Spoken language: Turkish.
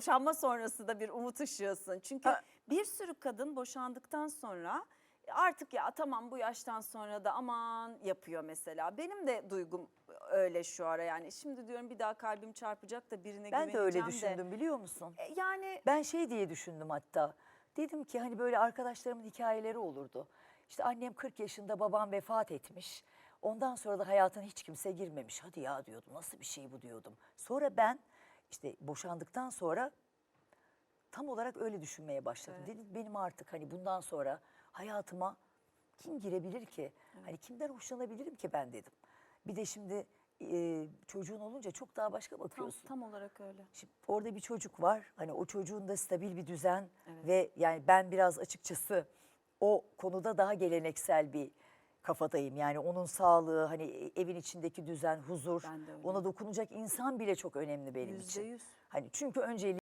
boşanma sonrası da bir umut ışığısın. Çünkü Ha. bir sürü kadın boşandıktan sonra artık ya tamam bu yaştan sonra da aman yapıyor mesela. Benim de duygum öyle şu ara yani. Şimdi diyorum bir daha kalbim çarpacak da birine Ben de öyle güveneceğim düşündüm biliyor musun? E, Yani Ben şey diye düşündüm hatta. Dedim ki hani böyle arkadaşlarımın hikayeleri olurdu. İşte annem 40 yaşında babam vefat etmiş. Ondan sonra da hayatına hiç kimse girmemiş. Hadi ya diyordum nasıl bir şey bu diyordum. Sonra ben işte boşandıktan sonra tam olarak öyle düşünmeye başladım. Dedim benim artık hani bundan sonra hayatıma kim girebilir ki? Hani kimden hoşlanabilirim ki ben dedim. Bir de şimdi e, çocuğun olunca çok daha başka tam, bakıyorsun. tam olarak öyle. Şimdi orada bir çocuk var. Hani o çocuğun da stabil bir düzen ve yani ben biraz açıkçası o konuda daha geleneksel bir kafadayım. Yani onun sağlığı, hani evin içindeki düzen, huzur, Ben de öyle. ona dokunacak insan bile çok önemli benim Yüzde için. yüz. Hani çünkü önce